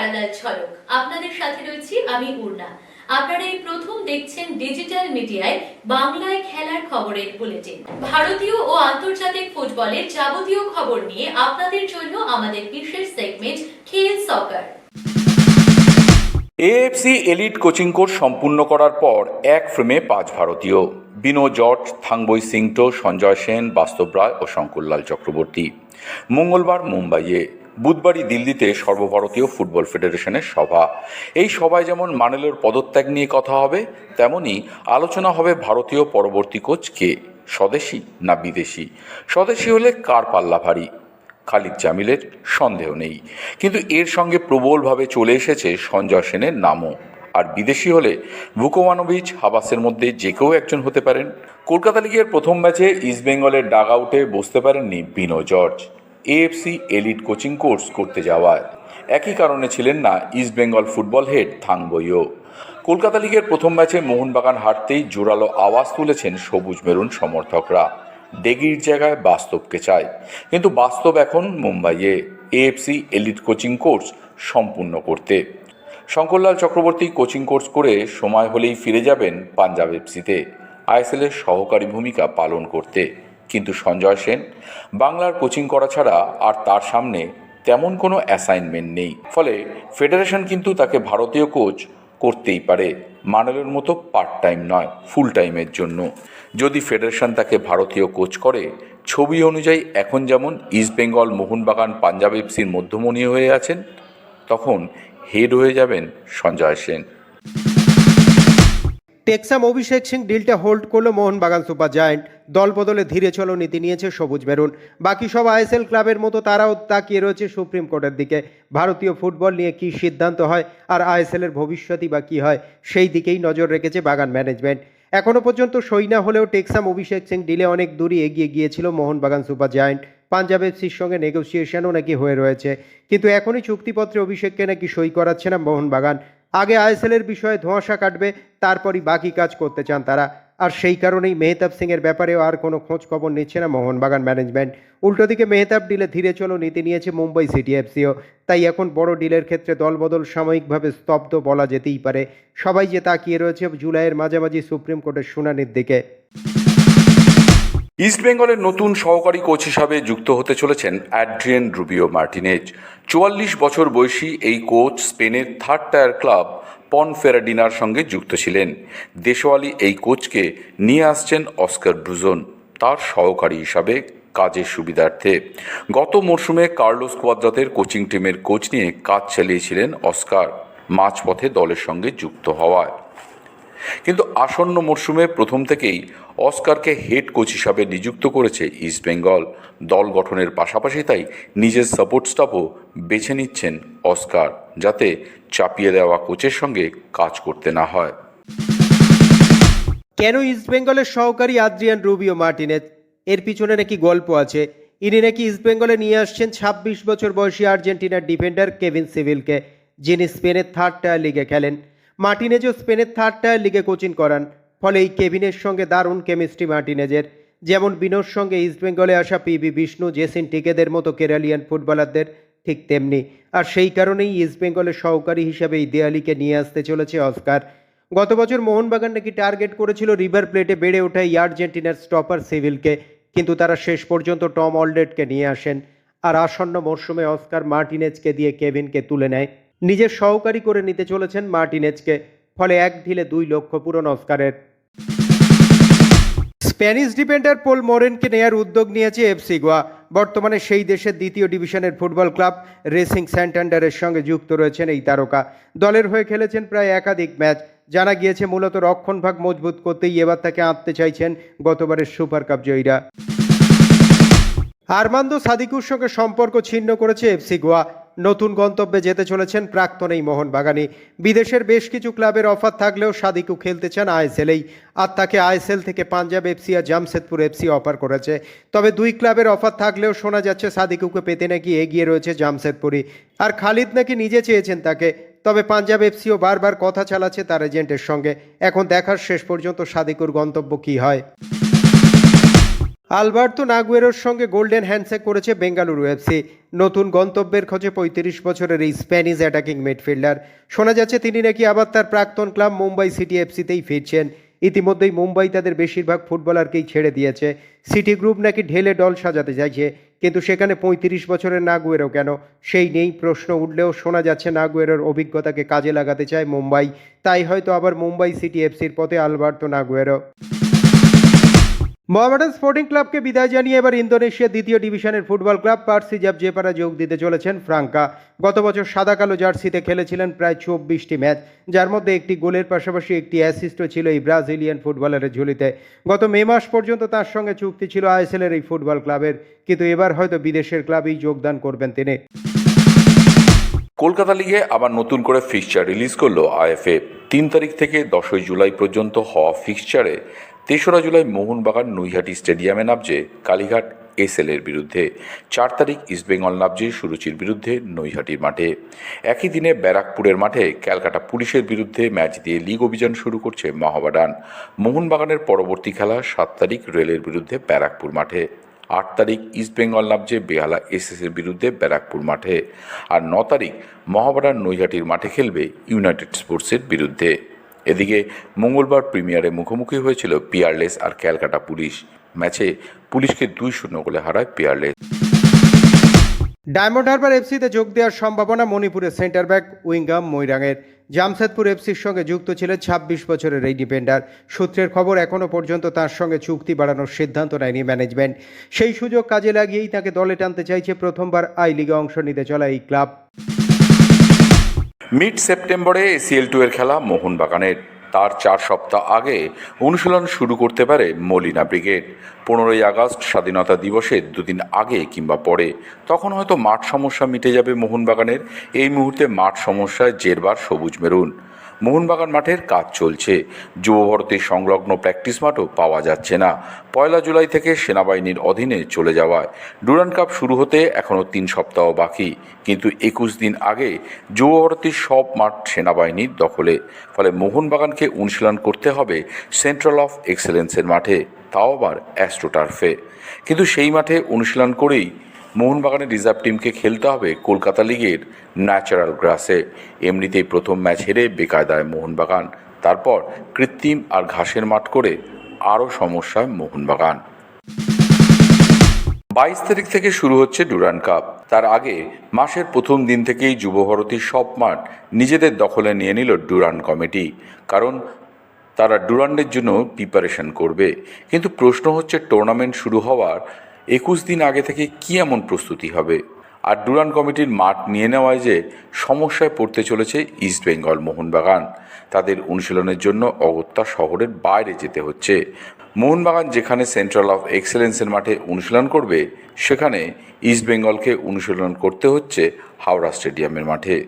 Parallel ঝলক। আপনাদের সাথে রয়েছি আমি উর্না আপনারা এই প্রথম দেখছেন ডিজিটাল মিডিয়ায় বাংলায় খেলার খবরের বুলেটিন। ভারতীয় ও আন্তর্জাতিক ফুটবলের যাবতীয় খবর নিয়ে আপনাদের জন্য আমাদের বিশেষ সেগমেন্ট খেল soccer AFC elite coaching course সম্পূর্ণ করার পর এক ফ্রেমে পাঁচ ভারতীয়। বিনো জট থাংবই সিংটো, সঞ্জয় সেন, বাস্তব রায় ও শঙ্করলাল চক্রবর্তী। মঙ্গলবার মুম্বাইয়ে বুধবারই দিল্লিতে সর্বভারতীয় ফুটবল ফেডারেশনের সভা। এই সভায় যেমন মানেলোর পদত্যাগ নিয়ে কথা হবে, তেমনি আলোচনা হবে ভারতীয় পরবর্তী কোচ কে, স্বদেশি না বিদেশি? স্বদেশি হলে কার পাল্লা ভারী? খালিদ জামিলের সন্দেহ নেই। কিন্তু এর সঙ্গে প্রবলভাবে চলে এসেছে সঞ্জয় সেনের নামও। আর বিদেশি হলে ভুকোমানোভিচ হাবাসের মধ্যে যে কেউ একজন হতে পারেন। কলকাতা লিগের প্রথম ম্যাচে ইস্টবেঙ্গলের ডাগ আউটে বসতে পারেননি Bino George. AFC elite coaching course করতে যাওয়ায়। একই কারণে ছিলেন না ইস্টবেঙ্গল ফুটবল হেড থাংবইও কলকাতা লিগের প্রথম ম্যাচে মোহনবাগান হারতেই জোরালো আওয়াজ তুলেছেন সবুজ মেরুন সমর্থকরা। ডেগির জায়গায় বাস্তবকে চায়। কিন্তু বাস্তব এখন মুম্বাইয়ে। এএফসি এলিট কোচিং কোর্স সম্পূর্ণ করতে। শঙ্করলাল চক্রবর্তী কোচিং কোর্স করে সময় হলেই ফিরে যাবেন পাঞ্জাব এফসিতে আইএসএলের সহকারী ভূমিকা পালন করতে। কিন্তু সঞ্জয় সেন, বাংলার কোচিং করা ছাড়া আর তার সামনে তেমন কোনো অ্যাসাইনমেন্ট নেই। ফলে ফেডারেশন কিন্তু তাকে ভারতীয় কোচ করতেই পারে, মানেলের মতো পার্ট টাইম নয় ফুল টাইমের জন্য। যদি ফেডারেশন তাকে ভারতীয় কোচ করে, ছবি অনুযায়ী এখন যেমন ইস্টবেঙ্গল মোহনবাগান পাঞ্জাব এফসির মধ্যমণি হয়ে আছেন, তখন হেড হয়ে যাবেন সঞ্জয় সেন। টেক্সাম অভিষেক সিং ডিলটা হোল্ড করল মোহনবাগান সুপার জায়েন্ট দল বদলে ধীরে চলো নীতি নিয়েছে সবুজ মেরুন। বাকি সব আইএসএল ক্লাবের মতো তারাও তাকিয়ে রয়েছে সুপ্রিম কোর্টের দিকে। ভারতীয় ফুটবল নিয়ে কি সিদ্ধান্ত হয় আর আইএসএল এর ভবিষ্যৎই বা কী হয়, সেই দিকেই নজর রেখেছে বাগান ম্যানেজমেন্ট এখনও পর্যন্ত সই না হলেও টেক্সাম অভিষেক সিং ডিলে অনেক দূরই এগিয়ে গিয়েছিল মোহনবাগান সুপার জায়েন্ট পাঞ্জাব এফসির সঙ্গে নেগোসিয়েশনও নাকি হয়ে রয়েছে। কিন্তু এখনই চুক্তিপত্রে অভিষেককে নাকি সই করাচ্ছে না মোহনবাগান। আগে আইএসএল এর বিষয়ে ধোঁয়াশা কাটবে, তারপরই বাকি কাজ করতে চান তারা। আর সেই কারণেই মেহতাব সিং এর ব্যাপারেও আর কোনো খোঁজ খবর নিচ্ছে না মোহনবাগান ম্যানেজমেন্ট। উল্টো দিকে মেহতাব ডিলে ধীরে চলো নীতি নিয়েছে মুম্বাই সিটি এফসিও। তাই এখন বড় ডিলের ক্ষেত্রে দলবদল সাময়িকভাবে স্তব্ধ বলা যেতেই পারে। সবাই যে তাকিয়ে রয়েছে, জুলাইয়ের মাঝামাঝি সুপ্রিম কোর্টের শুনানির দিকে। ইস্টবেঙ্গলের নতুন সহকারী কোচ হিসাবে যুক্ত হতে চলেছেন অ্যাড্রিয়ান রুবিও মার্টিনেজ চুয়াল্লিশ বছর বয়সী এই কোচ স্পেনের থার্ড টায়ার ক্লাব পন ফেরাডিনার সঙ্গে যুক্ত ছিলেন। দেশওয়ালি এই কোচকে নিয়ে আসছেন অস্কার ব্রুজন তার সহকারী হিসাবে কাজের সুবিধার্থে। গত মরশুমে কার্লোস কোয়াদ্রাতের কোচিং টিমের কোচ নিয়ে কাজ চালিয়েছিলেন অস্কার মাঝপথে দলের সঙ্গে যুক্ত হওয়ায়। কিন্তু আসন্ন মরশুমে প্রথম থেকেই অস্কারকে হেড কোচ হিসাবে নিযুক্ত করেছে ইস্টবেঙ্গল দল গঠনের পাশাপাশি তাই নিজের সাপোর্ট স্টাফও বেছে নিচ্ছেন অস্কার, যাতে চাপিয়ে দেওয়া কোচের সঙ্গে কাজ করতে না হয়। কেন ইস্টবেঙ্গলের সহকারী আদ্রিয়ান রুবিও মার্টিনেজ? এর পিছনে নাকি গল্প আছে। ইনি নাকি ইস্টবেঙ্গলে নিয়ে আসছেন ছাব্বিশ বছর বয়সী আর্জেন্টিনার ডিফেন্ডার কেভিন সিভিলকে, যিনি স্পেনের থার্ড টায়ার লিগে খেলেন। মার্টিনেজও স্পেনের থার্ড টায়ার লিগে কোচিং করান। ফলে এই কেভিনের সঙ্গে দারুণ কেমিস্ট্রি মার্টিনেজের। যেমন বিনোর সঙ্গে ইস্টবেঙ্গলে আসা পিবি বিষ্ণু, জেসিন টিকেদের মতো কেরালিয়ান ফুটবলারদের ঠিক তেমনি। আর সেই কারণেই ইস্টবেঙ্গলের সহকারী হিসাবে এই দেয়ালিকে নিয়ে আসতে চলেছে অস্কার। গত বছর মোহনবাগান নাকি টার্গেট করেছিল রিভার প্লেটে বেড়ে ওঠা আর্জেন্টিনার স্টপার সিভিলকে। কিন্তু তারা শেষ পর্যন্ত টম অলডেটকে নিয়ে আসেন। আর আসন্ন মরশুমে অস্কার মার্টিনেজকে দিয়ে কেভিনকে তুলে নেয়। নিজের সহকারী করে নিতে চলেছেন মার্টিনেজকে, ফলে এক ঢিলে দুই লক্ষ পূরণ অস্কারের। স্প্যানিশ ডিফেন্ডার পোল মোরেনকে নেয়ার উদ্যোগ নিয়েছে এফসি গোয়া। বর্তমানে সেই দেশের দ্বিতীয় ডিভিশনের ফুটবল ক্লাব রেসিং স্যান্টান্ডারের সঙ্গে যুক্ত রয়েছেন এই তারকা। দলের হয়ে খেলেছেন প্রায় একাধিক ম্যাচ। জানা গিয়েছে, মূলত রক্ষণভাগ মজবুত করতেই এবার তাকে আনতে চাইছেন গতবারের সুপার কাপ জয়ীরা। আরমান্দো সাদিকুর সঙ্গে সম্পর্ক ছিন্ন করেছে এফসি গোয়া। নতুন গন্তব্যে যেতে চলেছেন প্রাক্তন এই মোহনবাগানি বিদেশের বেশ কিছু ক্লাবের অফার থাকলেও সাদিকু খেলতে চান আইএসএলেই। আর তাকে আইএসএল থেকে পাঞ্জাব এফসি আর জামশেদপুর এফসি অফার করেছে। তবে দুই ক্লাবের অফার থাকলেও শোনা যাচ্ছে সাদিকুকে পেতে নাকি এগিয়ে রয়েছে জামশেদপুরই। আর খালিদ নাকি নিজে চেয়েছেন তাকে। তবে পাঞ্জাব এফসিও বারবার কথা চালাচ্ছে তার এজেন্টের সঙ্গে। এখন দেখার শেষ পর্যন্ত সাদিকুর গন্তব্য কী হয়। আলবার্তো নাগুয়েরোর সঙ্গে গোল্ডেন হ্যান্ডশেক করেছে বেঙ্গালুরু এফসি নতুন গন্তব্যের খোঁজে পঁয়ত্রিশ বছরের এই স্প্যানিশ অ্যাটাকিং মিডফিল্ডার। শোনা যাচ্ছে, তিনি নাকি আবার তার প্রাক্তন ক্লাব মুম্বাই সিটি এফসিতেই ফিরছেন। ইতিমধ্যেই মুম্বাই তাদের বেশিরভাগ ফুটবলারকেই ছেড়ে দিয়েছে। সিটি গ্রুপ নাকি ঢেলে ডল সাজাতে চাইছে, কিন্তু সেখানে পঁয়ত্রিশ বছরের নাগুয়েরো কেন? সেই নেই প্রশ্ন উঠলেও শোনা যাচ্ছে, নাগুয়েরোর অভিজ্ঞতাকে কাজে লাগাতে চায় মুম্বাই। তাই হয়তো আবার মুম্বাই সিটি এফসির পথে আলবার্তো নাগুয়েরো। মোহামেডান স্পোর্টিং ক্লাবকে বিদায় জানিয়ে এবার ইন্দোনেশিয়া দ্বিতীয় ডিভিশনের football club Persi Persijap Jepara যোগ দিতে চলেছেন ফ্রাঙ্কা। গত বছর সাদা কালো জার্সিতে খেলেছিলেন প্রায় চব্বিশটি ম্যাচ, যার মধ্যে একটি গোলের পাশাপাশি একটি অ্যাসিস্টও ছিল এই ব্রাজিলিয়ান ফুটবলারের ঝুলিতে। গত মে মাস পর্যন্ত তার সঙ্গে চুক্তি ছিল আইএসএলের এই ফুটবল ক্লাবের, কিন্তু এবার হয়তো বিদেশের ক্লাবেই যোগদান করবেন তিনি। কলকাতা লিগে আবার নতুন করে ফিক্সচার রিলিজ করল আইএফএ। তিন তারিখ থেকে দশই জুলাই পর্যন্ত হওয়া ফিক্সচারে তেসরা জুলাই মোহনবাগান নৈহাটি স্টেডিয়ামে নামছে কালীঘাট এসএল এর বিরুদ্ধে। চার তারিখ ইস্টবেঙ্গল নামছে সুরুচির বিরুদ্ধে নৈহাটির মাঠে। একই দিনে ব্যারাকপুরের মাঠে ক্যালকাটা পুলিশের বিরুদ্ধে ম্যাচ দিয়ে লিগ অভিযান শুরু করছে মহাবাডান। মোহনবাগানের পরবর্তী খেলা সাত তারিখ রেলের বিরুদ্ধে ব্যারাকপুর মাঠে। আট তারিখ ইস্টবেঙ্গল নামছে বেহালা এসএসের বিরুদ্ধে ব্যারাকপুর মাঠে। আর ন তারিখ মহাবাডান নৈহাটির মাঠে খেলবে ইউনাইটেড স্পোর্টসের বিরুদ্ধে। এদিকে মঙ্গলবার প্রিমিয়ারে মুখোমুখি হয়েছিল পিয়ারলেস আর ক্যালকাটা পুলিশ। ম্যাচে পুলিশকে দুই শূন্য গোলে হারায় পিয়ারলেস। ডায়মন্ড হারবার এফসিতে যোগ দেওয়ার সম্ভাবনা মণিপুরের সেন্টার ব্যাক উইঙ্গাম মৈরাঙের। জামশেদপুর এফসির সঙ্গে যুক্ত ছিলেন ছাব্বিশ বছরের এই ডিফেন্ডার। সূত্রের খবর এখনও পর্যন্ত তার সঙ্গে চুক্তি বাড়ানোর সিদ্ধান্ত নেয়নি ম্যানেজমেন্ট। সেই সুযোগ কাজে লাগিয়েই তাকে দলে টানতে চাইছে প্রথমবার আই লিগে অংশ নিতে চলা এই ক্লাব। মিড সেপ্টেম্বরে এসিএল টু এর খেলা মোহনবাগানের। তার চার সপ্তাহ আগে অনুশীলন শুরু করতে পারে মলিনা ব্রিগেড। পনেরোই আগস্ট স্বাধীনতা দিবসের দুদিন আগে কিংবা পরে। তখন হয়তো মাঠ সমস্যা মিটে যাবে মোহনবাগানের। এই মুহূর্তে মাঠ সমস্যায় জেরবার সবুজ মেরুন। মোহনবাগান মাঠের কাজ চলছে। যুব ভারতীর সংলগ্ন প্র্যাকটিস মাঠও পাওয়া যাচ্ছে না। পয়লা জুলাই থেকে সেনাবাহিনীর অধীনে চলে যাওয়ায় ডুরান কাপ শুরু হতে এখনও তিন সপ্তাহ বাকি। কিন্তু একুশ দিন আগে যুব ভারতীর সব মাঠ সেনাবাহিনীর দখলে। ফলে মোহনবাগানকে অনুশীলন করতে হবে সেন্ট্রাল অফ এক্সেলেন্সের মাঠে। তাও আবার অ্যাস্ট্রোটার্ফে। কিন্তু সেই মাঠে অনুশীলন করেই মোহনবাগানের রিজার্ভ টিমকে খেলতে হবে কলকাতা লিগের ন্যাচারাল গ্রাসে। এমনিতেই প্রথম ম্যাচ হেরে বেকায়দায় মোহনবাগান, তারপর কৃত্রিম আর ঘাসের মাঠ করে আরও সমস্যায় মোহনবাগান। বাইশ তারিখ থেকে শুরু হচ্ছে ডুরান কাপ। তার আগে মাসের প্রথম দিন থেকেই যুবভারতীর সব মাঠ নিজেদের দখলে নিয়ে নিল ডুরান কমিটি। কারণ তারা ডুরান্ডের জন্য প্রিপারেশন করবে। কিন্তু প্রশ্ন হচ্ছে টুর্নামেন্ট শুরু হওয়ার একুশ দিন আগে থেকে কী এমন প্রস্তুতি হবে? আর ডুরান কমিটির মাঠ নিয়ে নেওয়ায় যে সমস্যায় পড়তে চলেছে ইস্টবেঙ্গল মোহনবাগান, তাদের অনুশীলনের জন্য অগত্যা শহরের বাইরে যেতে হচ্ছে। মোহনবাগান, যেখানে সেন্ট্রাল অফ এক্সেলেন্সের মাঠে অনুশীলন করবে, সেখানে ইস্টবেঙ্গলকে অনুশীলন করতে হচ্ছে হাওড়া স্টেডিয়ামের মাঠে।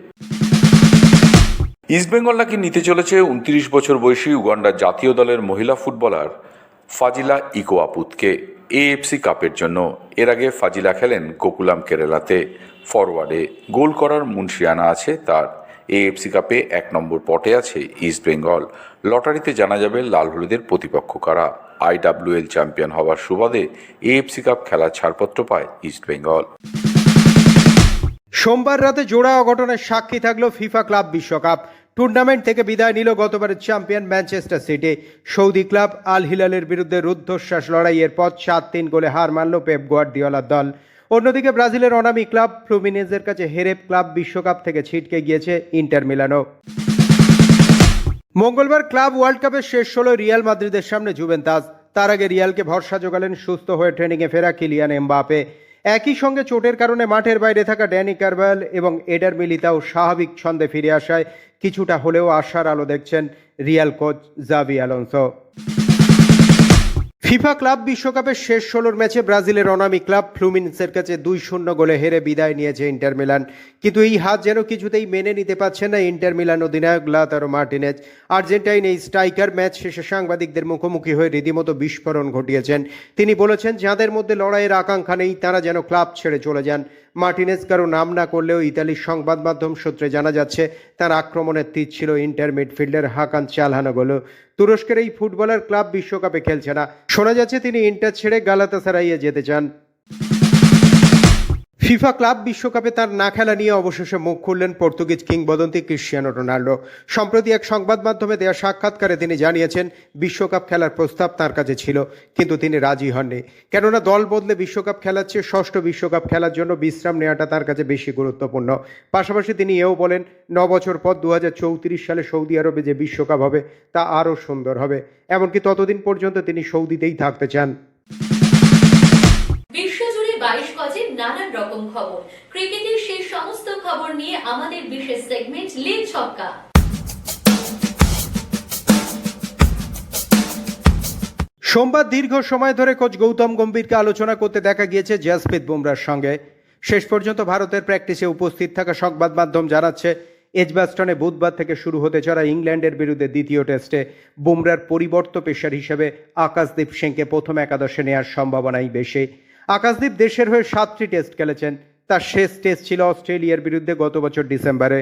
ইস্টবেঙ্গল নাকি নিতে চলেছে উনত্রিশ বছর বয়সী উগান্ডার জাতীয় দলের মহিলা ফুটবলার ফাজিলা ইকোয়াপুতকে। এএফসি কাপের জন্য এর আগে ফাজিলা খেলেন গোকুলাম কেরালাতে। ফরওয়ার্ডে গোল করার মুন্সিয়ানা আছে তার। এএফসি কাপে এক নম্বর পটে আছে ইস্টবেঙ্গল লটারিতে জানা যাবে লাল হলুদের প্রতিপক্ষ কারা। আইডাব্লিউএল চ্যাম্পিয়ন হওয়ার সুবাদে এএফসি কাপ খেলার ছাড়পত্র পায় ইস্টবেঙ্গল সোমবার রাতে জোড়া অঘটনের সাক্ষী থাকল ফিফা ক্লাব বিশ্বকাপ। টুর্নামেন্ট থেকে বিদায় নিল গতবারের champion Manchester City. Saudi club Al হিলালের বিরুদ্ধে রুদ্ধশ্বাস লড়াইয়ের পর সাত তিন গোলে হার মানল পেপ গোয়ার্দিওলার দল। অন্যদিকে ব্রাজিলের অনামি ক্লাব ফ্লুমিনেজের কাছে হেরেপ ক্লাব বিশ্বকাপ থেকে ছিটকে গিয়েছে ইন্টার মিলানো মঙ্গলবার ক্লাব ওয়ার্ল্ড কাপের শেষ ষোলো রিয়াল মাদ্রিদের সামনে জুবেন জুভেন্তাস তার আগে রিয়ালকে ভরসা জোগালেন সুস্থ হয়ে ট্রেনিংয়ে ফেরা কিলিয়ান এমবাপে। একই সঙ্গে চোটের কারণে মাঠের বাইরে থাকা ড্যানি কারবাল এবং এডার মিলিতাও স্বাভাবিক ছন্দে ফিরে আসায় কিছুটা হলেও আশার আলো দেখছেন রিয়াল কোচ জাভি আলোনসো। ফিফা ক্লাব বিশ্বকাপের শেষ ষোলোর ম্যাচে ব্রাজিলের অনামি ক্লাব ফ্লুমিনসের কাছে দুই শূন্য গোলে হেরে বিদায় নিয়েছে ইন্টার মিলান। কিন্তু এই হাত যেন কিছুতেই মেনে নিতে পারছে না ইন্টার মিলান অধিনায়ক লাতারো মার্টিনেজ। আর্জেন্টাইন এই স্ট্রাইকার ম্যাচ শেষে সাংবাদিকদের মুখোমুখি হয়ে রীতিমতো বিস্ফোরণ ঘটিয়েছেন। তিনি বলেছেন, যাঁদের মধ্যে লড়াইয়ের আকাঙ্ক্ষা নেই, তারা যেন ক্লাব ছেড়ে চলে যান। মার্টিনেস কারও নাম না করলেও ইতালির সংবাদ মাধ্যম সূত্রে জানা যাচ্ছে, তার আক্রমণের তীর ছিল ইন্টার মিডফিল্ডার হাকান চালহানোগুলো। তুরস্কের এই ফুটবলার ক্লাব বিশ্বকাপে খেলছে না। শোনা যাচ্ছে তিনি ইন্টার ছেড়ে গালাতাসারাইয়ে যেতে চান। ফিফা ক্লাব বিশ্বকাপে তার না খেলা নিয়ে অবশেষে মুখ খুললেন পর্তুগিজ কিংবদন্তি ক্রিশ্চিয়ানো রোনাল্ডো সম্প্রতি এক সংবাদ মাধ্যমে দেওয়া সাক্ষাৎকারে তিনি জানিয়েছেন, বিশ্বকাপ খেলার প্রস্তাব তার কাছে ছিল, কিন্তু তিনি রাজি হননি। কেননা দল বদলে বিশ্বকাপ খেলার চেয়ে ষষ্ঠ বিশ্বকাপ খেলার জন্য বিশ্রাম নেওয়াটা তার কাছে বেশি গুরুত্বপূর্ণ। পাশাপাশি তিনি এও বলেন, ন বছর পর দু হাজার চৌত্রিশ সালে সৌদি আরবে যে বিশ্বকাপ হবে, তা আরও সুন্দর হবে। এমনকি ততদিন পর্যন্ত তিনি সৌদিতেই থাকতে চান। নানান রকম খবর। ক্রিকেটের সেই সমস্ত খবর নিয়ে আমাদের বিশেষ সেগমেন্ট লিগ ছক্কা। সোমবার দীর্ঘ সময় ধরে কোচ গৌতম গম্ভীরকে আলোচনা করতে দেখা গিয়েছে জসপ্রীত বুমরার সঙ্গে। শেষ পর্যন্ত ভারতের প্র্যাকটিসে উপস্থিত থাকা সংবাদ মাধ্যম জানাচ্ছে, এজবাস্টনে বুধবার থেকে শুরু হতে চলা ইংল্যান্ডের বিরুদ্ধে দ্বিতীয় টেস্টে বুমরার পরিবর্ত পেশার হিসেবে আকাশদীপ সিংকে প্রথম একাদশে নেওয়ার সম্ভাবনাই বেশি। আকাশদীপ দেশের হয়ে সাতটি টেস্ট খেলেছেন। তার শেষ টেস্ট ছিল অস্ট্রেলিয়ার বিরুদ্ধে গত বছর ডিসেম্বরে।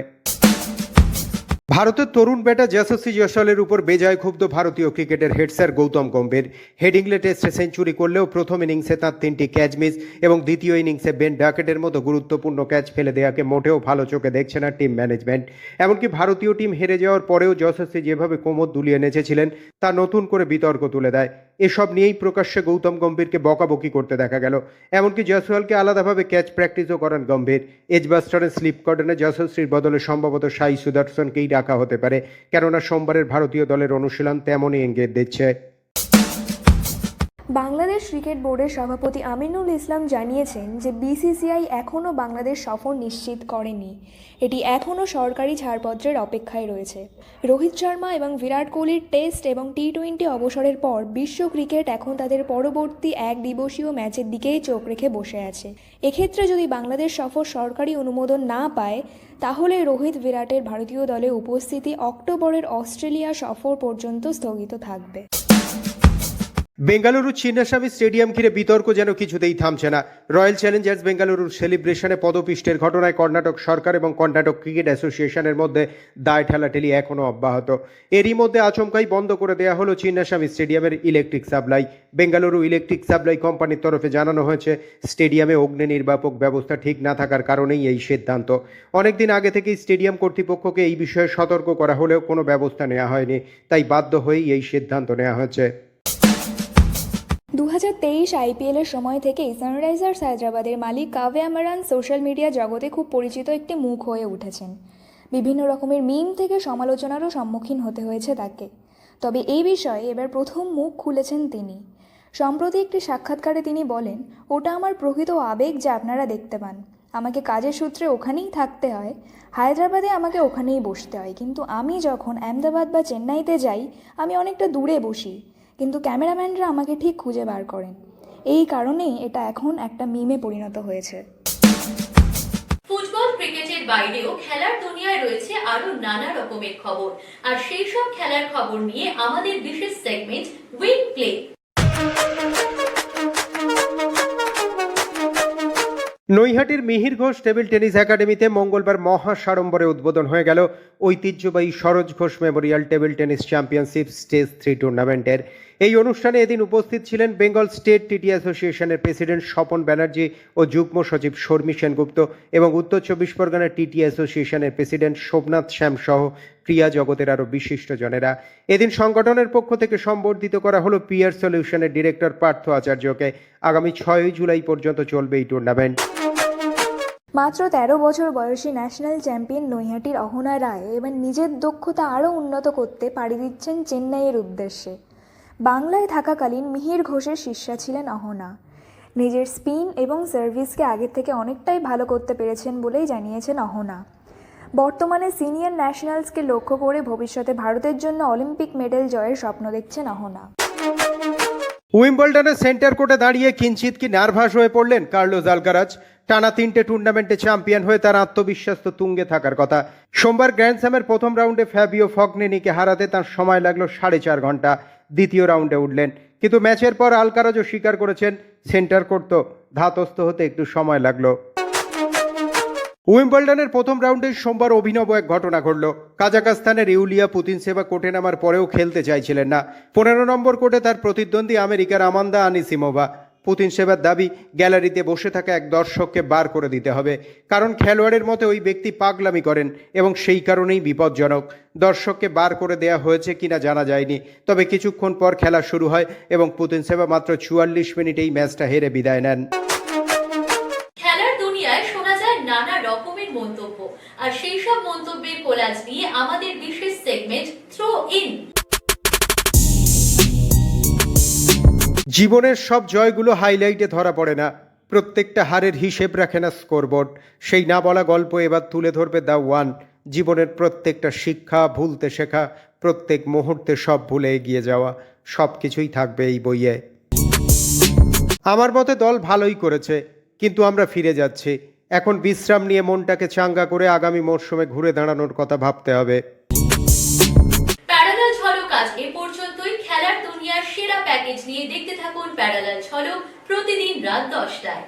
ভারতের তরুণ ব্যাটার যশস্বী জয়সলের উপর বেজায় ক্ষুব্ধ ভারতীয় ক্রিকেটের head sir Gautam Gambhir. Headingley টেস্টে সেঞ্চুরি করলেও প্রথম ইনিংসে তার তিনটি ক্যাচ মিস এবং দ্বিতীয় ইনিংসে বেন ডাকেটের মতো গুরুত্বপূর্ণ ক্যাচ ফেলে দেওয়াকে মোটেও ভালো চোখে দেখছে না টিম ম্যানেজমেন্ট। এমনকি ভারতীয় টিম হেরে যাওয়ার পরেও যশস্বী যেভাবে কোমর দুলিয়ে নেচেছিলেন, তা নতুন করে বিতর্ক তুলে দেয়। এসব নিয়েই প্রকাশ্যে গৌতম গম্ভীরকে বকাবকি করতে দেখা গেল। এমনকি জয়সওয়ালকে আলাদাভাবে ক্যাচ প্র্যাকটিসও করেন গম্ভীর। এজবাস্টনের স্লিপ কর্ডনে যশস্বীর বদলে সম্ভবত সাই সুদর্শনকেই রাখা হতে পারে। কেননা সোমবারের ভারতীয় দলের অনুশীলন তেমনই ইঙ্গিত দিচ্ছে। বাংলাদেশ ক্রিকেট বোর্ডের সভাপতি আমিনুল ইসলাম জানিয়েছেন যে বিসিসিআই এখনও বাংলাদেশ সফর নিশ্চিত করেনি। এটি এখনও সরকারি ছাড়পত্রের অপেক্ষায় রয়েছে। রোহিত শর্মা এবং বিরাট কোহলির টেস্ট এবং টি টোয়েন্টি অবসরের পর বিশ্ব ক্রিকেট এখন তাদের পরবর্তী এক দিবসীয় ম্যাচের দিকেই চোখ রেখে বসে আছে। এক্ষেত্রে যদি বাংলাদেশ সফর সরকারি অনুমোদন না পায়, তাহলে রোহিত বিরাটের ভারতীয় দলে উপস্থিতি অক্টোবরের অস্ট্রেলিয়া সফর পর্যন্ত স্থগিত থাকবে। বেঙ্গালুরু চিন্নাস্বামী স্টেডিয়াম ঘিরে বিতর্ক যেন কিছুতেই থামছে না। রয়্যাল চ্যালেঞ্জার্স বেঙ্গালুরুর সেলিব্রেশনে পদপিষ্টের ঘটনায় কর্ণাটক সরকার এবং কর্ণাটক ক্রিকেট অ্যাসোসিয়েশনের মধ্যে দায় ঠেলাঠেলি এখনও অব্যাহত। এরই মধ্যে আচমকাই বন্ধ করে দেওয়া হলো চিন্নাস্বামী স্টেডিয়ামের electric supply. Bengaluru electric supply কোম্পানির তরফে জানানো হয়েছে, স্টেডিয়ামে অগ্নি নির্বাপক ব্যবস্থা ঠিক না থাকার কারণেই এই সিদ্ধান্ত। অনেকদিন আগে থেকেই স্টেডিয়াম কর্তৃপক্ষকে এই বিষয়ে সতর্ক করা হলেও কোনো ব্যবস্থা নেওয়া হয়নি, তাই বাধ্য হয়েই এই সিদ্ধান্ত নেওয়া হয়েছে। দু হাজার তেইশ আইপিএলের সময় থেকেই সানরাইজার্স হায়দ্রাবাদের মালিক কাভে আমারান সোশ্যাল মিডিয়া জগতে খুব পরিচিত একটি মুখ হয়ে উঠেছেন। বিভিন্ন রকমের মিম থেকে সমালোচনারও সম্মুখীন হতে হয়েছে তাকে। তবে এই বিষয়ে এবার প্রথম মুখ খুলেছেন তিনি। সম্প্রতি একটি সাক্ষাৎকারে তিনি বলেন, ওটা আমার প্রকৃত আবেগ যা আপনারা দেখতে পান। আমাকে কাজের সূত্রে ওখানেই থাকতে হয়। হায়দ্রাবাদে আমাকে ওখানেই বসতে হয়। কিন্তু আমি যখন আহমেদাবাদ বা চেন্নাইতে যাই, আমি অনেকটা দূরে বসি। কিন্তু ক্যামেরাম্যানরা আমাকে ঠিক খুঁজে বার করেন। এই কারণেই এটা এখন একটা মিমে পরিণত হয়েছে। ফুটবল, ক্রিকেটের বাইরেও খেলার দুনিয়ায় রয়েছে আরও নানা রকমের খবর। আর সেই সব খেলার খবর নিয়ে আমাদের বিশেষ সেগমেন্ট উইন প্লে নৈহাটির মিহির ঘোষ টেবিল টেনিস একাডেমিতে মঙ্গলবার মহা সাড়ম্বরে উদ্বোধন হয়ে গেল ঐতিহ্যবাহী Saroj Ghosh memorial table tennis championship stage three টুর্নামেন্টের। এই অনুষ্ঠানে এদিন উপস্থিত ছিলেন বেঙ্গল স্টেট টিটি অ্যাসোসিয়েশনের প্রেসিডেন্ট স্বপন ব্যানার্জি ও যুগ্ম সচিব শর্মী সেনগুপ্ত এবং উত্তর চব্বিশ পরগনা টিটি অ্যাসোসিয়েশনের প্রেসিডেন্ট সোমনাথ শ্যাম সহ ক্রিয়া জগতের আরও বিশিষ্টজনেরা। এদিন সংগঠনের পক্ষ থেকে সম্বর্ধিত করা হলো পিয়ার সলিউশনের ডিরেক্টর পার্থ আচার্যকে। আগামী ছয়ই জুলাই পর্যন্ত চলবে এই টুর্নামেন্ট। মাত্র তেরো বছর বয়সী ন্যাশনাল চ্যাম্পিয়ন নৈহাটির অহনা রায় এবার নিজের দক্ষতা আরও উন্নত করতে পাড়ি দিচ্ছেন চেন্নাইয়ের উদ্দেশ্যে। বাংলায় থাকাকালীন মিহির ঘোষের শিষ্যা ছিলেন অহনা। নিজের স্পিন এবং সার্ভিসকে আগের থেকে অনেকটাই ভালো করতে পেরেছেন বলেই জানিয়েছেন অহনা। বর্তমানে সিনিয়র ন্যাশনালসকে লক্ষ্য করে ভবিষ্যতে ভারতের জন্য অলিম্পিক মেডেল জয়ের স্বপ্ন দেখছেন অহনা। উইম্বলডনের সেন্টার কোর্টে দাঁড়িয়ে কিঞ্চিত কি নার্ভাস হয়ে পড়লেন কার্লোস আলকারাজ। টানা তিনটে টুর্নামেন্টে চ্যাম্পিয়ন হয়ে তার আত্মবিশ্বাস তো তুঙ্গে থাকার কথা। সোমবার গ্র্যান্ড স্যামের প্রথম রাউন্ডে ফ্যাবিও ফগনেনিকে হারাতে তার সময় লাগল সাড়ে চার ঘণ্টা। দ্বিতীয় রাউন্ডে উঠলেন। কিন্তু ম্যাচের পর আলকারাজও স্বীকার করেছেন, সেন্টার কোর্ট তো ধাতস্থ হতে একটু সময় লাগল। উইম্বলডনের প্রথম রাউন্ডে সোমবার অভিনব এক ঘটনা ঘটল। কাজাকাস্তানের ইউলিয়া পুতিন সেবা কোর্টে নামার পরেও খেলতে চাইছিলেন না। পনেরো নম্বর কোর্টে তার প্রতিদ্বন্দ্বী আমেরিকার আমান্দা আনিসিমোভা। পুতিন সেবার দাবি, গ্যালারিতে বসে থাকা এক দর্শককে বার করে দিতে হবে। কারণ খেলোয়াড়ের মতে ওই ব্যক্তি পাগলামি করেন এবং সেই কারণেই বিপজ্জনক। দর্শককে বার করে দেয়া হয়েছে কিনা জানা যায়নি। তবে কিছুক্ষণ পর খেলা শুরু হয় এবং পুতিন সেবা মাত্র চুয়াল্লিশ মিনিটেই ম্যাচটা হেরে বিদায় নেন। আর সেই সব মন্তব্যের কোলাজ নিয়ে আমাদের বিশেষ সেগমেন্ট থ্রো ইন জীবনের সব জয়গুলো হাইলাইটে ধরা পড়ে না। প্রত্যেকটা হারের হিসেব রাখে না স্কোরবোর্ড সেই না বলা গল্প এবার তুলে ধরবে দ্য ওয়ান জীবনের প্রত্যেকটা শিক্ষা ভুলতে শেখা, প্রত্যেক মুহূর্তে সব ভুলে এগিয়ে যাওয়া সব কিছুই থাকবে এই বইয়ে। আমার মতে দল ভালোই করেছে, কিন্তু আমরা ফিরে যাচ্ছি। এখন বিশ্রাম নিয়ে মনটাকে চাঙ্গা করে আগামী মরশুমে ঘুরে দাঁড়ানোর কথা ভাবতে হবে। প্যারালাল ঝলক আজ এ পর্যন্তই। খেলার দুনিয়ার সেরা প্যাকেজ নিয়ে দেখতে থাকুন প্যারালাল ঝলক প্রতিদিন রাত দশটায়।